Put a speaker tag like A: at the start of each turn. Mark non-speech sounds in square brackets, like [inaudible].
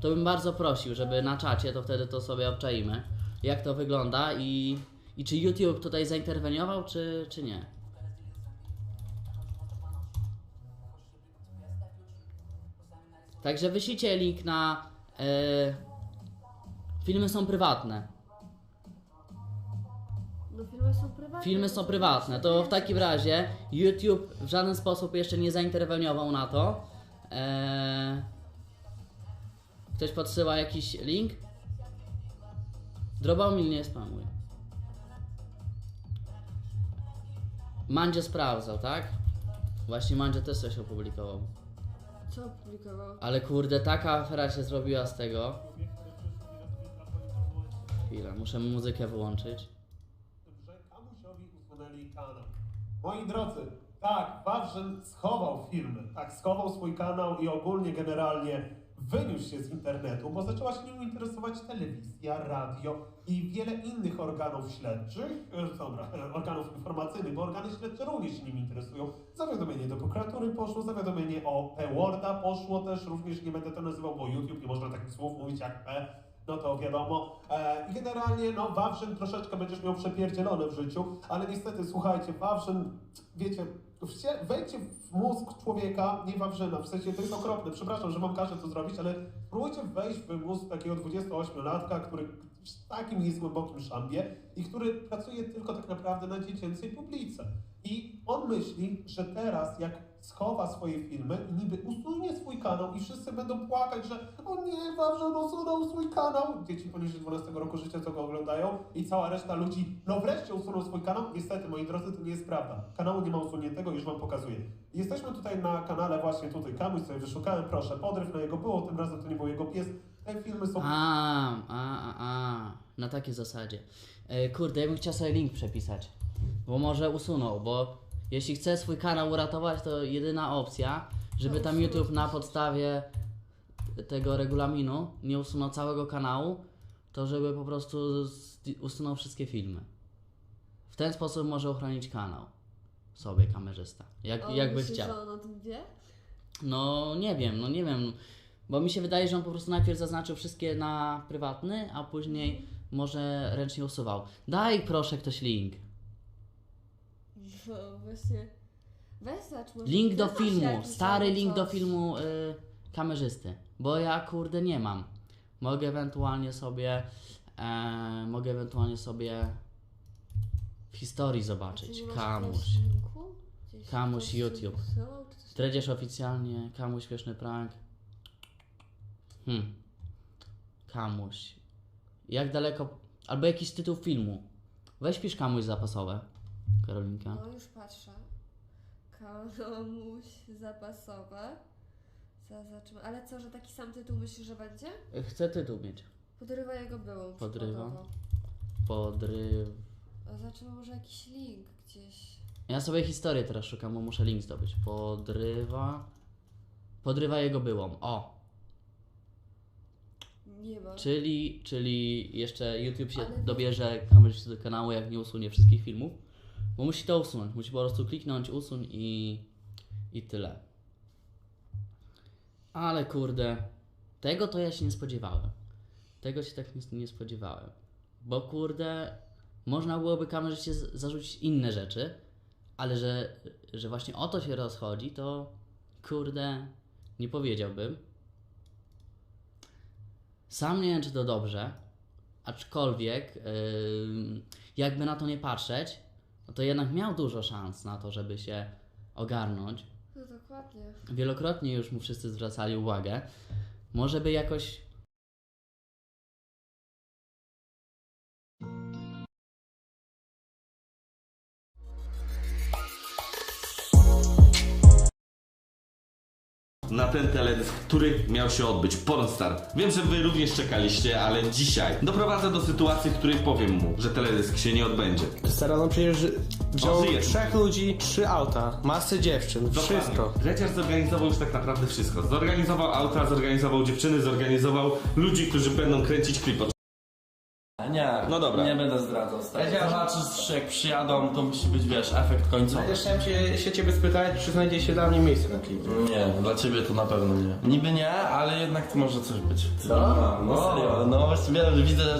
A: to bym bardzo prosił, żeby na czacie, to wtedy to sobie obczaimy, jak to wygląda i, i czy YouTube tutaj zainterweniował, czy, czy nie. Także wyślijcie link na... E, filmy są prywatne.
B: No filmy są prywatne.
A: Filmy są prywatne, to w takim razie YouTube w żaden sposób jeszcze nie zainterweniował na to. Eee... Ktoś podsyła jakiś link? Drobomil nie spamuj. Mandzie sprawdzał, tak? Właśnie Mandzie też coś opublikował.
B: Co opublikował?
A: Ale kurde, taka afera się zrobiła z tego. Chwilę, muszę muzykę wyłączyć.
C: że Kamusiowi usunęli kanał. Moi drodzy, tak, Wawrzyn schował filmy, tak, schował swój kanał i ogólnie generalnie wyniósł się z internetu, bo zaczęła się nim interesować telewizja, radio i wiele innych organów śledczych, e, dobra, [laughs] organów informacyjnych, bo organy śledcze również się nim interesują. Zawiadomienie do prokuratury poszło, zawiadomienie o P-Worda poszło też, również nie będę to nazywał, bo YouTube nie można takich słów mówić jak P, no to wiadomo. E, generalnie, no, Wawrzyn troszeczkę będziesz miał przepierdzielone w życiu, ale niestety, słuchajcie, Wawrzyn, wiecie, wejdźcie w mózg człowieka, nie Wawrzyna, w sensie to jest okropne, przepraszam, że wam każę to zrobić, ale spróbujcie wejść w mózg takiego 28-latka, który w takim niezgłębokim szambie i który pracuje tylko tak naprawdę na dziecięcej publice. I on myśli, że teraz, jak schowa swoje filmy i niby usunie swój kanał i wszyscy będą płakać, że o nie, Wawrzyn usunął swój kanał. Dzieci poniżej 12 roku życia, co go oglądają i cała reszta ludzi, no wreszcie usunął swój kanał. Niestety, moi drodzy, to nie jest prawda. Kanału nie ma usuniętego, już wam pokazuję. Jesteśmy tutaj na kanale właśnie tutaj, Kamuś sobie wyszukałem, proszę, podryw na jego było, tym razem to nie był jego pies. Te filmy są...
A: A, a, a, na takiej zasadzie. E, kurde, ja bym chciał sobie link przepisać, bo może usunął, bo jeśli chce swój kanał uratować, to jedyna opcja, żeby tam YouTube na podstawie tego regulaminu nie usunął całego kanału, to żeby po prostu usunął wszystkie filmy. W ten sposób może ochronić kanał sobie kamerzysta, jak,
B: On
A: jakby
B: myśli,
A: chciał.
B: że on o tym wie?
A: No nie wiem, no nie wiem. Bo mi się wydaje, że on po prostu najpierw zaznaczył wszystkie na prywatny, a później może ręcznie usuwał. Daj proszę ktoś link.
B: Właśnie. Weź.
A: Link do filmu, stary link do filmu y, kamerzysty. Bo ja kurde nie mam. Mogę ewentualnie sobie, e, mogę ewentualnie sobie w historii zobaczyć. Kamuś. Kamuś YouTube. Dredziarz oficjalnie, Kamuś śmieszny prank. Hmm. Kamuś. Jak daleko. Albo jakiś tytuł filmu. Weź pisz Kamuś zapasowe. Karolinka.
B: No już patrzę. Kamuś zapasowe. Zaznaczymy. Ale co, że taki sam tytuł myślisz, że będzie?
A: Chcę tytuł mieć.
B: Podrywa jego byłą.
A: Podrywa.
B: przykładowo.
A: Podryw.
B: A Zobaczymy może jakiś link gdzieś.
A: Ja sobie historię teraz szukam, bo muszę link zdobyć. Podrywa. Podrywa jego byłą. O!
B: Nie ma.
A: Czyli, czyli jeszcze YouTube się
B: Ale-
A: dobierze kamerzysty do kanału, jak nie usunie wszystkich filmów. Bo musi to usunąć. Musi po prostu kliknąć, usuń i, i tyle. Ale kurde, tego to ja się nie spodziewałem. Tego się tak nie, nie spodziewałem. Bo kurde, można byłoby kamerzyście zarzucić inne rzeczy, ale że, że właśnie o to się rozchodzi, to kurde, nie powiedziałbym. Sam nie wiem, czy to dobrze, aczkolwiek, ym, jakby na to nie patrzeć, no to jednak miał dużo szans na to, żeby się ogarnąć.
B: No dokładnie.
A: Wielokrotnie już mu wszyscy zwracali uwagę. Może by jakoś.
D: Na ten teledysk, który miał się odbyć. Pornstar. Wiem, że wy również czekaliście, ale dzisiaj doprowadzę do sytuacji, w której powiem mu, że teledysk się nie odbędzie.
E: Stara, no przecież wziął
D: żyje.
E: trzech ludzi, trzy auta, masę dziewczyn, wszystko.
D: Dreciarz zorganizował już tak naprawdę wszystko. Zorganizował auta, zorganizował dziewczyny, zorganizował ludzi, którzy będą kręcić klip.
F: Nie.
D: No dobra.
F: Nie będę zdradzał. stary. Zobaczysz, jak przyjadą, to musi być, wiesz, efekt końcowy.
E: Ja chciałem się, się ciebie spytać, czy znajdzie się dla mnie miejsce na klipie.
F: Nie, dla ciebie to na pewno nie. Niby nie, ale jednak to może coś być.
E: Co?
F: No, no serio, no właściwie widzę,